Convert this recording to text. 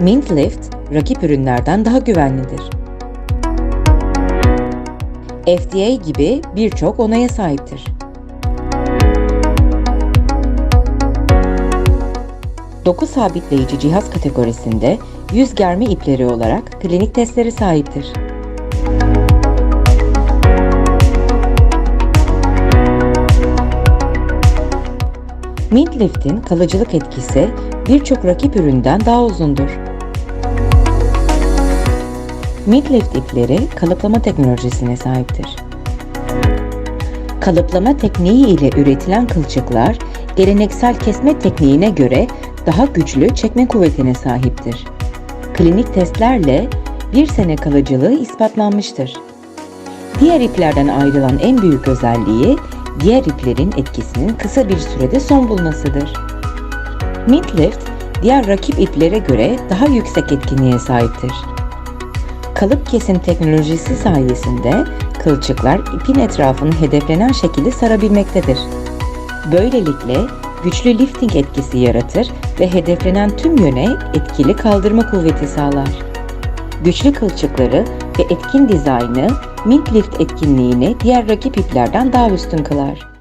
Mint Lift, rakip ürünlerden daha güvenlidir. FDA gibi birçok onaya sahiptir. Doku sabitleyici cihaz kategorisinde yüz germe ipleri olarak klinik testleri sahiptir. Mint Lift'in kalıcılık etkisi birçok rakip üründen daha uzundur. Mint Lift ipleri kalıplama teknolojisine sahiptir. Kalıplama tekniği ile üretilen kılçıklar geleneksel kesme tekniğine göre daha güçlü çekme kuvvetine sahiptir. Klinik testlerle bir sene kalıcılığı ispatlanmıştır. Diğer iplerden ayrılan en büyük özelliği diğer iplerin etkisinin kısa bir sürede son bulmasıdır. Mint Lift, diğer rakip iplere göre daha yüksek etkinliğe sahiptir. Kalıp kesim teknolojisi sayesinde kılçıklar ipin etrafını hedeflenen şekilde sarabilmektedir. Böylelikle güçlü lifting etkisi yaratır ve hedeflenen tüm yöne etkili kaldırma kuvveti sağlar. Güçlü kılçıkları ve etkin dizaynı Mint Lift etkinliğini diğer rakip iplerden daha üstün kılar.